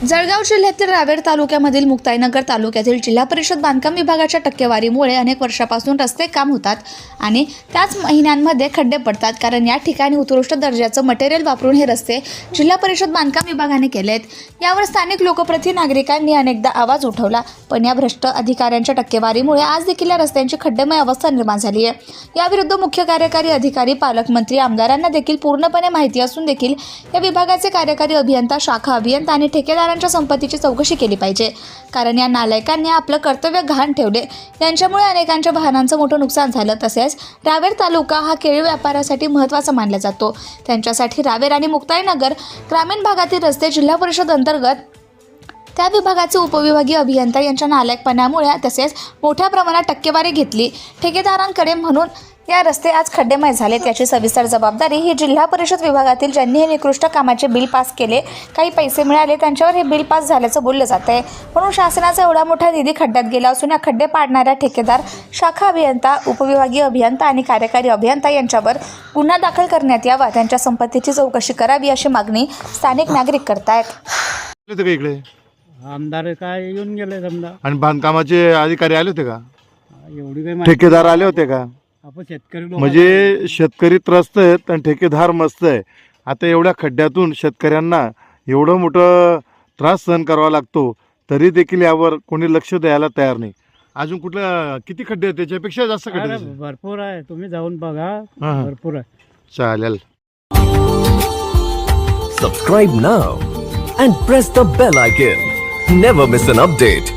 जळगाव जिल्ह्यातील रावेर तालुक्यामधील मुक्ताईनगर तालुक्यातील जिल्हा परिषद बांधकाम विभागाच्या टक्केवारीमुळे अनेक वर्षापासून रस्ते काम होतात आणि त्याच महिन्यांमध्ये खड्डे पडतात. कारण या ठिकाणी उत्कृष्ट दर्जाचं मटेरियल वापरून हे रस्ते जिल्हा परिषद बांधकाम विभागाने केले आहेत यावर स्थानिक लोकप्रति नागरिकांनी अनेकदा आवाज उठवला पण या भ्रष्ट अधिकाऱ्यांच्या टक्केवारीमुळे आज देखील या रस्त्यांची खड्डेमय अवस्था निर्माण झाली आहे. याविरुद्ध मुख्य कार्यकारी अधिकारी पालकमंत्री आमदारांना देखील पूर्णपणे माहिती असून देखील या विभागाचे कार्यकारी अभियंता शाखा अभियंता आणि ठेकेदार ठेकेदारांच्या संपत्तीची चौकशी केली पाहिजे. कारण या नालायकांनी आपलं कर्तव्य घाण ठेवले. यांच्यामुळे अनेकांच्या वाहनांचं मोठं नुकसान झालं. तसेच रावेर तालुका हा केळी व्यापारासाठी महत्त्वाचा मानला जातो. त्यांच्यासाठी रावेर आणि मुक्ताईनगर ग्रामीण भागातील रस्ते जिल्हा परिषद अंतर्गत त्या विभागाचे उपविभागीय अभियंता यांच्या नालायकपणामुळे तसेच मोठ्या प्रमाणात टक्केवारी घेतली. ठेकेदारांकडे म्हणून या रस्ते आज खड्डेमय झालेत याची सविस्तर जबाबदारी ही जिल्हा परिषद विभागातील ज्यांनी हे निकृष्ट कामाचे बिल पास केले काही पैसे मिळाले त्यांच्यावर हे बिल पास झाल्याचं बोललं जात आहे म्हणून शासनाचा एवढा मोठा निधी खड्ड्यात गेला असून या खड्डे पाडणाऱ्या ठेकेदार शाखा अभियंता उपविभागीय अभियंता आणि कार्यकारी अभियंता यांच्यावर गुन्हा दाखल करण्यात यावा त्यांच्या संपत्तीची चौकशी करावी अशी मागणी स्थानिक नागरिक करतायत. होते का इकडे? आमदार काय येऊन गेले समजा. आणि बांधकामाचे अधिकारी आले होते का? एवढी काही माहिती ठेकेदार आले होते का? आपण शेतकरी लोक म्हणजे शेतकरी त्रस्त आहेत आणि ठेकेदार मस्त आहे आता एवढ्या खड्ड्यातून शेतकऱ्यांना एवढं मोठं त्रास सहन करावा लागतो तरी देखील यावर कोणी लक्ष द्यायला तयार नाही अजून कुठलं किती खड्डे आहेत त्याच्यापेक्षा जास्त खड्डे अरे. भरपूर आहे तुम्ही जाऊन बघा हा, हा. भरपूर आहे चालेल Subscribe now and press the bell icon. Never miss an update.